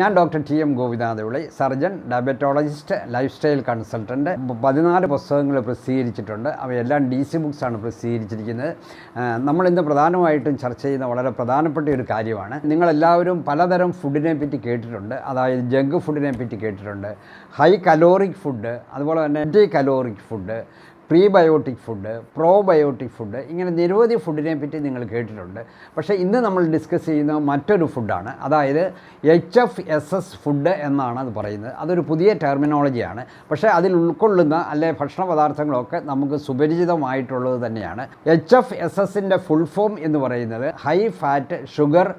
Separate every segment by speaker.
Speaker 1: ഞാൻ doctor T M Gopinathavili surgeon diabetologist lifestyle consultant പതിനാല് പുസ്തകങ്ങൾ പ്രസിദ്ധീകരിച്ചിട്ടുണ്ട്. അവയെല്ലാം ഡി സി ബുക്സാണ് പ്രസിദ്ധീകരിച്ചിരിക്കുന്നത്. നമ്മളിന്ന് പ്രധാനമായിട്ടും ചർച്ച ചെയ്യുന്ന വളരെ പ്രധാനപ്പെട്ട ഒരു കാര്യമാണ്. നിങ്ങളെല്ലാവരും പലതരം ഫുഡിനെ പറ്റി കേട്ടിട്ടുണ്ട്. അതായത് ജങ്ക് ഫുഡിനെ പറ്റി കേട്ടിട്ടുണ്ട്. ഹൈ കലോറിക് ഫുഡ് അതുപോലെ തന്നെ anti caloric food prebiotic food probiotic food ഇങ്ങനെ നിരവധി ഫുഡിനെ പറ്റി നിങ്ങൾ കേട്ടിട്ടുണ്ട്. പക്ഷേ ഇന്ന് നമ്മൾ ഡിസ്കസ് ചെയ്യുന്ന മറ്റൊരു ഫുഡാണ്. അതായത് H F S S food എന്നാണ് അത് പറയുന്നത്. അതൊരു പുതിയ ടെർമിനോളജിയാണ്. പക്ഷേ അതിൽ ഉൾക്കൊള്ളുന്ന അല്ലെ ഭക്ഷണ പദാർത്ഥങ്ങളൊക്കെ നമുക്ക് സുപരിചിതമായിട്ടുള്ളത് തന്നെയാണ്. എച്ച് എഫ് എസ് എസിന്റെ ഫുൾ ഫോം എന്ന് പറയുന്നത് high fat sugar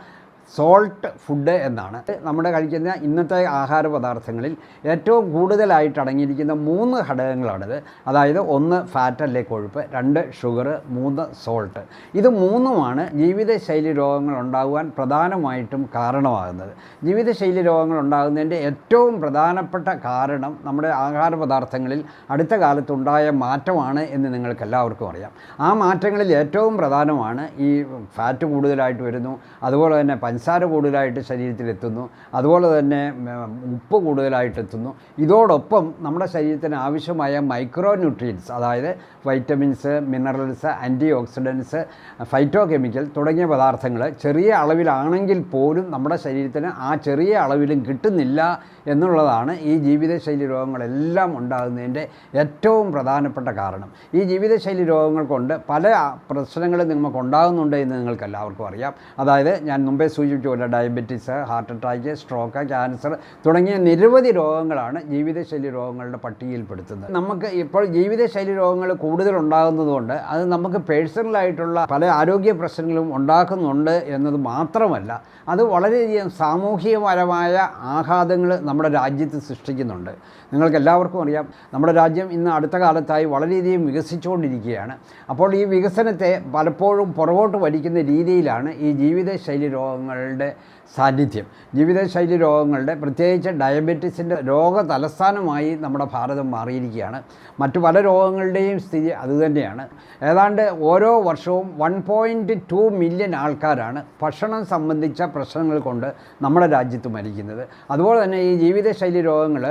Speaker 1: salt food എന്നാണ്. നമ്മുടെ കഴിക്കുന്ന ഇന്നത്തെ ആഹാര പദാർത്ഥങ്ങളിൽ ഏറ്റവും കൂടുതലായിട്ട് അടങ്ങിയിരിക്കുന്ന മൂന്ന് ഘടകങ്ങളാണിത്. അതായത് ഒന്ന് ഫാറ്റ് അല്ലെ കൊഴുപ്പ് രണ്ട് ഷുഗർ മൂന്ന് സോൾട്ട് ഇത് മൂന്നുമാണ് ജീവിതശൈലി രോഗങ്ങൾ ഉണ്ടാകുവാൻ പ്രധാനമായിട്ടും കാരണമാകുന്നത്. ജീവിതശൈലി രോഗങ്ങൾ ഉണ്ടാകുന്നതിന്റെ ഏറ്റവും പ്രധാനപ്പെട്ട കാരണം നമ്മുടെ ആഹാര പദാർത്ഥങ്ങളിൽ അടുത്ത കാലത്തുണ്ടായ മാറ്റമാണ് എന്ന് നിങ്ങൾക്ക് എല്ലാവർക്കും അറിയാം. ആ മാറ്റങ്ങളിൽ ഏറ്റവും പ്രധാനമാണ് ഈ ഫാറ്റ് കൂടുതലായിട്ട് വരുന്നു. അതുപോലെ തന്നെ പഞ്ചസാര കൂടുതലായിട്ട് ശരീരത്തിലെത്തുന്നു. അതുപോലെ തന്നെ ഉപ്പ് കൂടുതലായിട്ട് എത്തുന്നു ഇതോടൊപ്പം നമ്മുടെ ശരീരത്തിന് ആവശ്യമായ മൈക്രോ ന്യൂട്രിയൻസ് അതായത് vitamins minerals antioxidants phytochemical തുടങ്ങിയ പദാർത്ഥങ്ങൾ ചെറിയ അളവിലാണെങ്കിൽ പോലും നമ്മുടെ ശരീരത്തിന് ആ ചെറിയ അളവിലും കിട്ടുന്നില്ല എന്നുള്ളതാണ് ഈ ജീവിതശൈലി രോഗങ്ങളെല്ലാം ഉണ്ടാകുന്നതിന്റെ ഏറ്റവും പ്രധാനപ്പെട്ട കാരണം. ഈ ജീവിതശൈലി രോഗങ്ങൾ കൊണ്ട് പല പ്രശ്നങ്ങളും നിങ്ങൾക്ക് ഉണ്ടാകുന്നുണ്ട് എന്ന് നിങ്ങൾക്ക് എല്ലാവർക്കും അറിയാം. അതായത് ഞാൻ മുമ്പേ സൂചിപ്പിച്ച പോലെ diabetes heart attack stroke cancer തുടങ്ങിയ നിരവധി രോഗങ്ങളാണ് ജീവിതശൈലി രോഗങ്ങളുടെ പട്ടികയിൽപ്പെടുത്തുന്നത്. നമുക്ക് ഇപ്പോൾ ജീവിതശൈലി രോഗങ്ങൾ കൂടുതൽ ഉണ്ടാകുന്നതുകൊണ്ട് അത് നമുക്ക് പേഴ്സണലായിട്ടുള്ള പല ആരോഗ്യ പ്രശ്നങ്ങളും ഉണ്ടാക്കുന്നുണ്ട് എന്നത് മാത്രമല്ല അത് വളരെയധികം സാമൂഹികപരമായ ആഘാതങ്ങൾ നമ്മുടെ രാജ്യത്ത് സൃഷ്ടിക്കുന്നുണ്ട്. നിങ്ങൾക്ക് എല്ലാവർക്കും അറിയാം നമ്മുടെ രാജ്യം ഇന്ന് അടുത്ത കാലത്തായി വളരെയധികം വികസിച്ചുകൊണ്ടിരിക്കുകയാണ്. അപ്പോൾ ഈ വികസനത്തെ പലപ്പോഴും പുറകോട്ട് വലിക്കുന്ന രീതിയിലാണ് ഈ ജീവിതശൈലി രോഗങ്ങളുടെ സാന്നിധ്യം. ജീവിതശൈലി രോഗങ്ങളുടെ പ്രത്യേകിച്ച് ഡയബറ്റീസിന്റെ രോഗ തലസ്ഥാനമായി നമ്മുടെ ഭാരതം മാറിയിരിക്കുകയാണ്. മറ്റു പല രോഗങ്ങളുടെയും സ്ഥിതി അതുതന്നെയാണ്. ഏതാണ്ട് ഓരോ വർഷവും വൺ പോയിന്റ് ടു മില്യൺ ആൾക്കാരാണ് ഭക്ഷണം സംബന്ധിച്ച പ്രശ്നങ്ങൾ കൊണ്ട് നമ്മുടെ രാജ്യത്ത് മരിക്കുന്നത്. അതുപോലെ തന്നെ ഈ ജീവിതശൈലി രോഗങ്ങൾ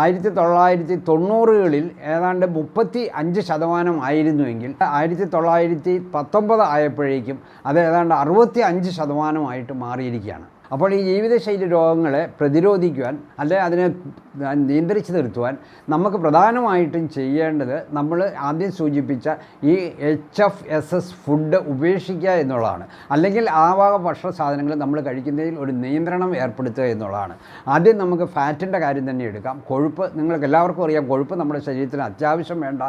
Speaker 1: ആയിരത്തി തൊള്ളായിരത്തി തൊണ്ണൂറുകളിൽ ഏതാണ്ട് മുപ്പത്തി അഞ്ച് ശതമാനം ആയിരുന്നുവെങ്കിൽ ആയിരത്തി തൊള്ളായിരത്തി പത്തൊമ്പത് ആയപ്പോഴേക്കും അത് ഏതാണ്ട് അറുപത്തി അഞ്ച് ശതമാനമായിട്ട് മാറിയിരിക്കുകയാണ്. അപ്പോൾ ഈ ജീവിതശൈലി രോഗങ്ങളെ പ്രതിരോധിക്കുവാൻ അല്ലെ അതിനെ നിയന്ത്രിച്ചു നിർത്തുവാൻ നമുക്ക് പ്രധാനമായിട്ടും ചെയ്യേണ്ടത് നമ്മൾ ആദ്യം സൂചിപ്പിച്ച ഈ H F S S food ഉപേക്ഷിക്കുക എന്നുള്ളതാണ്. അല്ലെങ്കിൽ ആ വക ഭക്ഷണ സാധനങ്ങൾ നമ്മൾ കഴിക്കുന്നതിൽ ഒരു നിയന്ത്രണം ഏർപ്പെടുത്തുക എന്നുള്ളതാണ്. ആദ്യം നമുക്ക് ഫാറ്റിന്റെ കാര്യം തന്നെ എടുക്കാം. കൊഴുപ്പ് നിങ്ങൾക്ക് എല്ലാവർക്കും അറിയാം കൊഴുപ്പ് നമ്മുടെ ശരീരത്തിന് അത്യാവശ്യം വേണ്ട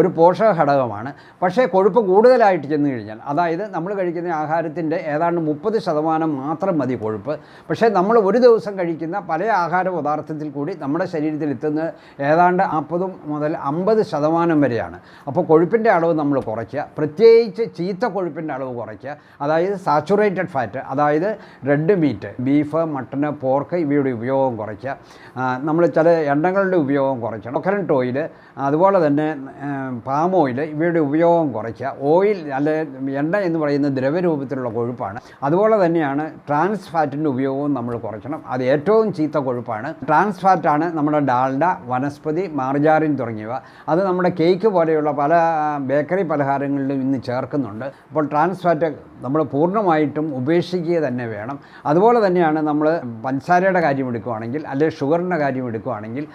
Speaker 1: ഒരു പോഷക ഘടകമാണ് പക്ഷേ കൊഴുപ്പ് കൂടുതലായിട്ട് ചെന്ന് കഴിഞ്ഞാൽ അതായത് നമ്മൾ കഴിക്കുന്ന ആഹാരത്തിന്റെ ഏതാണ്ട് മുപ്പത് ശതമാനം മാത്രം മതി കൊഴുപ്പ്. പക്ഷേ നമ്മൾ ഒരു ദിവസം കഴിക്കുന്ന പല ആഹാര പദാർത്ഥത്തിൽ കൂടി നമ്മുടെ ശരീരത്തിൽ എത്തുന്നത് ഏതാണ്ട് നാൽപ്പതും മുതൽ അമ്പത് ശതമാനം വരെയാണ്. അപ്പോൾ കൊഴുപ്പിന്റെ അളവ് നമ്മൾ കുറയ്ക്കുക. പ്രത്യേകിച്ച് ചീത്ത കൊഴുപ്പിന്റെ അളവ് കുറയ്ക്കുക. അതായത് സാച്ചുറേറ്റഡ് ഫാറ്റ് അതായത് red meat beef mutton pork ഇവയുടെ ഉപയോഗം കുറയ്ക്കുക. നമ്മൾ ചില എണ്ണകളുടെ ഉപയോഗം കുറയ്ക്കണം. കൊക്കനട്ട് ഓയിൽ അതുപോലെ തന്നെ പാം ഓയിൽ ഇവയുടെ ഉപയോഗം കുറയ്ക്കുക. ഓയിൽ അല്ലെ എണ്ണ എന്ന് പറയുന്ന ദ്രവരൂപത്തിലുള്ള കൊഴുപ്പാണ്. അതുപോലെ തന്നെയാണ് ട്രാൻസ് ഫാറ്റിന്റെ ഉപയോഗവും നമ്മൾ കുറയ്ക്കണം. അത് ഏറ്റവും ചീത്ത കൊഴുപ്പാണ്. ട്രാൻസ് ഫാറ്റാണ് നമ്മുടെ ഡാൽഡ വനസ്പതി മാർജാറിൻ തുടങ്ങിയവ. അത് നമ്മുടെ കേക്ക് പോലെയുള്ള പല ബേക്കറി പലഹാരങ്ങളിലും ഇന്ന് ചേർക്കുന്നുണ്ട്. അപ്പോൾ ട്രാൻസ് ഫാറ്റ് നമ്മൾ പൂർണമായിട്ടും ഉപേക്ഷിക്കുക തന്നെ വേണം. അതുപോലെ തന്നെയാണ് നമ്മൾ പഞ്ചസാരയുടെ കാര്യം എടുക്കുകയാണെങ്കിൽ അല്ലെങ്കിൽ ഷുഗറിന്റെ കാര്യം എടുക്കുകയാണെങ്കിൽ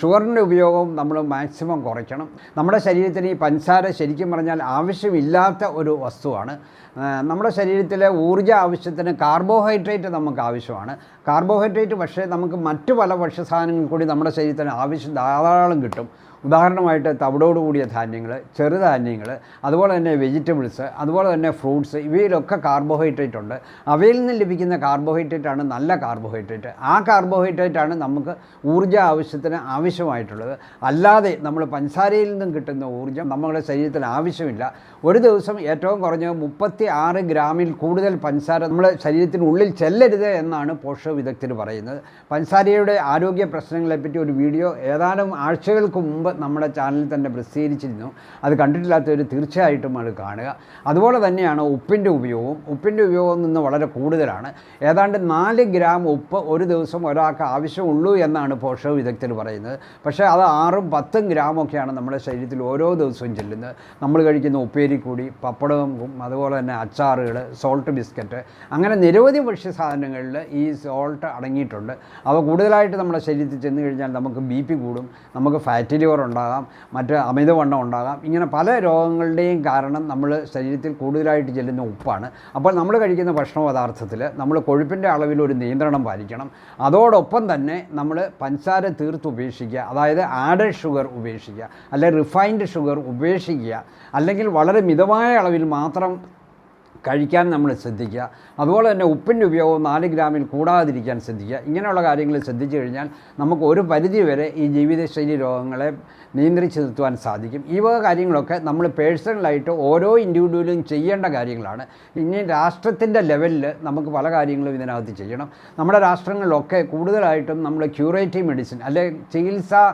Speaker 1: ഷുഗറിന്റെ ഉപയോഗം നമ്മൾ മാക്സിമം കുറയ്ക്കണം. നമ്മുടെ ശരീരത്തിന് ഈ പഞ്ചസാര ശരിക്കും പറഞ്ഞാൽ ആവശ്യമില്ലാത്ത ഒരു വസ്തുവാണ്. നമ്മുടെ ശരീരത്തിലെ ഊർജ ആവശ്യത്തിന് കാർബോഹൈഡ്രേറ്റ് നമുക്ക് ആവശ്യമാണ്. കാർബോഹൈഡ്രേറ്റ് പക്ഷേ നമുക്ക് മറ്റു പല ഭക്ഷ്യസാധനങ്ങൾ കൂടി നമ്മുടെ ശരീരത്തിന് ആവശ്യം ധാരാളം കിട്ടും. ഉദാഹരണമായിട്ട് തവിടോട് കൂടിയ ധാന്യങ്ങൾ ചെറുധാന്യങ്ങൾ അതുപോലെ തന്നെ വെജിറ്റബിൾസ് അതുപോലെ തന്നെ ഫ്രൂട്ട്സ് ഇവയിലൊക്കെ കാർബോഹൈഡ്രേറ്റ് ഉണ്ട്. അവയിൽ നിന്ന് ലഭിക്കുന്ന കാർബോഹൈഡ്രേറ്റ് ആണ് നല്ല കാർബോഹൈഡ്രേറ്റ് ആ കാർബോഹൈഡ്രേറ്റ് ആണ് നമുക്ക് ഊർജ ആവശ്യത്തിന് ആവശ്യമായിട്ടുള്ളത്. അല്ലാതെ നമ്മൾ പഞ്ചസാരയിൽ നിന്നും കിട്ടുന്ന ഊർജം നമ്മുടെ ശരീരത്തിന് ആവശ്യമില്ല. ഒരു ദിവസം ഏറ്റവും കുറഞ്ഞ മുപ്പത്തി ആറ് ഗ്രാമിൽ കൂടുതൽ പഞ്ചസാര നമ്മുടെ ശരീരത്തിനുള്ളിൽ ചെല്ലരുത് എന്നാണ് പോഷക വിദഗ്ധർ പറയുന്നത്. പഞ്ചസാരയുടെ ആരോഗ്യ പ്രശ്നങ്ങളെപ്പറ്റി ഒരു വീഡിയോ ഏതാനും ആഴ്ചകൾക്ക് മുമ്പ് നമ്മുടെ ചാനലിൽ തന്നെ പ്രസിദ്ധീകരിച്ചിരുന്നു. അത് കണ്ടിട്ടില്ലാത്തവർ തീർച്ചയായിട്ടും അത് കാണുക. അതുപോലെ തന്നെയാണ് ഉപ്പിന്റെ ഉപയോഗവും. ഉപ്പിന്റെ ഉപയോഗം നിന്ന് വളരെ കൂടുതലാണ്. ഏതാണ്ട് നാല് ഗ്രാം ഉപ്പ് ഒരു ദിവസം ഒരാൾക്ക് ആവശ്യമുള്ളൂ എന്നാണ് പോഷക വിദഗ്ധർ പറയുന്നത്. പക്ഷേ അത് ആറും പത്തും ഗ്രാമൊക്കെയാണ് നമ്മുടെ ശരീരത്തിൽ ഓരോ ദിവസവും ചെല്ലുന്നത്. നമ്മൾ കഴിക്കുന്ന ഉപ്പേരിക്കൂടി പപ്പടവും അതുപോലെ തന്നെ അച്ചാറുകൾ സോൾട്ട് ബിസ്ക്കറ്റ് അങ്ങനെ നിരവധി ഭക്ഷ്യസാധനങ്ങളിൽ ഈ സോൾട്ട് അടങ്ങിയിട്ടുണ്ട്. അവ കൂടുതലായിട്ട് നമ്മുടെ ശരീരത്തിൽ ചെന്ന് കഴിഞ്ഞാൽ നമുക്ക് ബി പി കൂടും നമുക്ക് ഫാറ്റി ലിവർ ഉണ്ടാകാം മറ്റ് അമിതവണ്ണം ഉണ്ടാകാം. ഇങ്ങനെ പല രോഗങ്ങളുടെയും കാരണം നമ്മൾ ശരീരത്തിൽ കൂടുതലായിട്ട് ചെല്ലുന്ന ഉപ്പാണ്. അപ്പോൾ നമ്മൾ കഴിക്കുന്ന ഭക്ഷണ പദാർത്ഥത്തിൽ നമ്മൾ കൊഴുപ്പിന്റെ അളവിൽ ഒരു നിയന്ത്രണം പാലിക്കണം. അതോടൊപ്പം തന്നെ നമ്മൾ പഞ്ചസാര തീർത്ത് ഉപേക്ഷിക്കുക അതായത് ആഡഡ് ഷുഗർ ഉപേക്ഷിക്കുക അല്ലെങ്കിൽ റിഫൈൻഡ് ഷുഗർ ഉപേക്ഷിക്കുക അല്ലെങ്കിൽ വളരെ മിതമായ അളവിൽ മാത്രം കഴിക്കാൻ നമ്മൾ ശ്രദ്ധിക്കുക. അതുപോലെ തന്നെ ഉപ്പിന്റെ ഉപയോഗം നാല് ഗ്രാമിൽ കൂടാതിരിക്കാൻ ശ്രദ്ധിക്കുക. ഇങ്ങനെയുള്ള കാര്യങ്ങൾ ശ്രദ്ധിച്ചു കഴിഞ്ഞാൽ നമുക്ക് ഒരു പരിധി വരെ ഈ ജീവിതശൈലി രോഗങ്ങളെ നിയന്ത്രിച്ച് നിർത്തുവാൻ സാധിക്കും. ഈ വക കാര്യങ്ങളൊക്കെ നമ്മൾ പേഴ്സണലായിട്ട് ഓരോ ഇൻഡിവിജ്വലും ചെയ്യേണ്ട കാര്യങ്ങളാണ്. ഇനി രാഷ്ട്രത്തിന്റെ ലെവലിൽ നമുക്ക് പല കാര്യങ്ങളും ഇതിനകത്ത് ചെയ്യണം. നമ്മുടെ രാഷ്ട്രങ്ങളിലൊക്കെ കൂടുതലായിട്ടും നമ്മൾ ക്യൂറേറ്റീവ് മെഡിസിൻ അല്ലെ ചികിത്സാ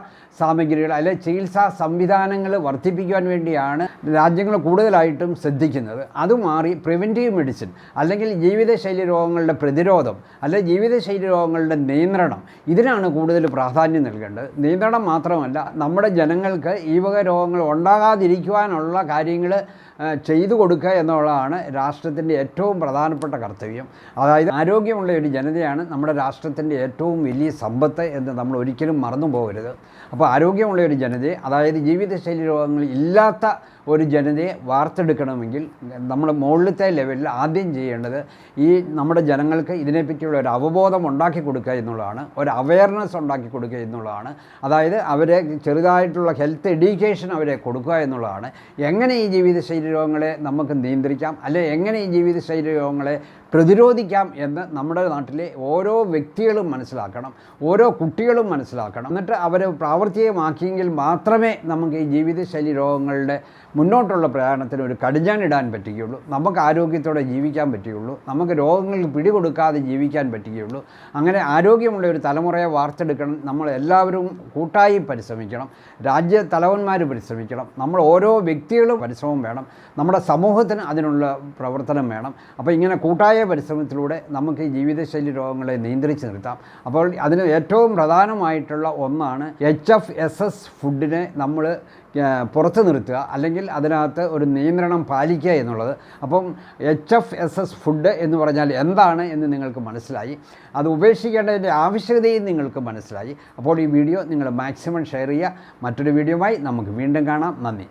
Speaker 1: സാമഗ്രികൾ അല്ലെ ചികിത്സാ സംവിധാനങ്ങൾ വർദ്ധിപ്പിക്കുവാൻ വേണ്ടിയാണ് രാജ്യങ്ങൾ കൂടുതലായിട്ടും ശ്രദ്ധിക്കുന്നത്. അത് മാറി പ്രിവെന്റീവ് മെഡിസിൻ അല്ലെങ്കിൽ ജീവിതശൈലി രോഗങ്ങളുടെ പ്രതിരോധം അല്ലെ ജീവിതശൈലി രോഗങ്ങളുടെ നിയന്ത്രണം ഇതിനാണ് കൂടുതൽ പ്രാധാന്യം നൽകേണ്ടത്. നിയന്ത്രണം മാത്രമല്ല നമ്മുടെ ജനങ്ങൾക്ക് ഈ വക രോഗങ്ങൾ ഉണ്ടാകാതിരിക്കുവാനുള്ള കാര്യങ്ങൾ ചെയ്തു കൊടുക്കുക എന്നുള്ളതാണ് രാഷ്ട്രത്തിന്റെ ഏറ്റവും പ്രധാനപ്പെട്ട കർത്തവ്യം. അതായത് ആരോഗ്യമുള്ള ഒരു ജനതയാണ് നമ്മുടെ രാഷ്ട്രത്തിന്റെ ഏറ്റവും വലിയ സമ്പത്ത് എന്ന് നമ്മൾ ഒരിക്കലും മറന്നു പോകരുത്. അപ്പോൾ ആരോഗ്യമുള്ള ഒരു ജനതയെ അതായത് ജീവിതശൈലി രോഗങ്ങൾ ഇല്ലാത്ത ഒരു ജനതയെ വാർത്തെടുക്കണമെങ്കിൽ നമ്മുടെ മുകളിലത്തെ ലെവലിൽ ആദ്യം ചെയ്യേണ്ടത് ഈ നമ്മുടെ ജനങ്ങൾക്ക് ഇതിനെപ്പറ്റിയുള്ള ഒരു അവബോധം ഉണ്ടാക്കി കൊടുക്കുക എന്നുള്ളതാണ്. ഒരു അവയർനെസ് ഉണ്ടാക്കി കൊടുക്കുക എന്നുള്ളതാണ്. അതായത് അവരെ ചെറുതായിട്ടുള്ള ഹെൽത്ത് എഡ്യൂക്കേഷൻ അവരെ കൊടുക്കുക എന്നുള്ളതാണ്. എങ്ങനെ ഈ ജീവിതശൈലി രോഗങ്ങളെ നമുക്ക് നിയന്ത്രിക്കാം? അല്ലെ എങ്ങനെ ഈ ജീവിതശൈലി രോഗങ്ങളെ പ്രതിരോധിക്കാം എന്ന് നമ്മുടെ നാട്ടിലെ ഓരോ വ്യക്തികളും മനസ്സിലാക്കണം. ഓരോ കുട്ടികളും മനസ്സിലാക്കണം. എന്നിട്ട് അവരെ പ്രാവർത്തികമാക്കിയെങ്കിൽ മാത്രമേ നമുക്ക് ഈ ജീവിതശൈലി രോഗങ്ങളുടെ മുന്നോട്ടുള്ള പ്രയാണത്തിന് ഒരു കടിഞ്ഞാണിടാൻ പറ്റുകയുള്ളൂ. നമുക്ക് ആരോഗ്യത്തോടെ ജീവിക്കാൻ പറ്റുകയുള്ളൂ. നമുക്ക് രോഗങ്ങൾക്ക് പിടികൊടുക്കാതെ ജീവിക്കാൻ പറ്റുകയുള്ളൂ. അങ്ങനെ ആരോഗ്യമുള്ള ഒരു തലമുറയെ വാർത്തെടുക്കണം. നമ്മൾ എല്ലാവരും കൂട്ടായി പരിശ്രമിക്കണം. രാജ്യ തലവന്മാർ പരിശ്രമിക്കണം. നമ്മൾ ഓരോ വ്യക്തികളും പരിശ്രമം വേണം. നമ്മുടെ സമൂഹത്തിന് അതിനുള്ള പ്രവർത്തനം വേണം. അപ്പോൾ ഇങ്ങനെ കൂട്ടായ പരിശ്രമത്തിലൂടെ നമുക്ക് ജീവിതശൈലി രോഗങ്ങളെ നിയന്ത്രിച്ച് നിർത്താം. അപ്പോൾ അതിന് ഏറ്റവും പ്രധാനമായിട്ടുള്ള ഒന്നാണ് എച്ച് എഫ് എസ് എസ് ഫുഡിനെ നമ്മൾ പുറത്ത് നിർത്തുക. അല്ലെങ്കിൽ അതിനകത്ത് ഒരു നിയന്ത്രണം പാലിക്കുക എന്നുള്ളത്. അപ്പം H F S S food എന്ന് പറഞ്ഞാൽ എന്താണ് എന്ന് നിങ്ങൾക്ക് മനസ്സിലായി. അത് ഉപേക്ഷിക്കേണ്ടതിന്റെ ആവശ്യകതയും നിങ്ങൾക്ക് മനസ്സിലായി. അപ്പോൾ ഈ വീഡിയോ നിങ്ങൾ മാക്സിമം ഷെയർ ചെയ്യുക. മറ്റൊരു വീഡിയോയുമായി നമുക്ക് വീണ്ടും കാണാം. നന്ദി.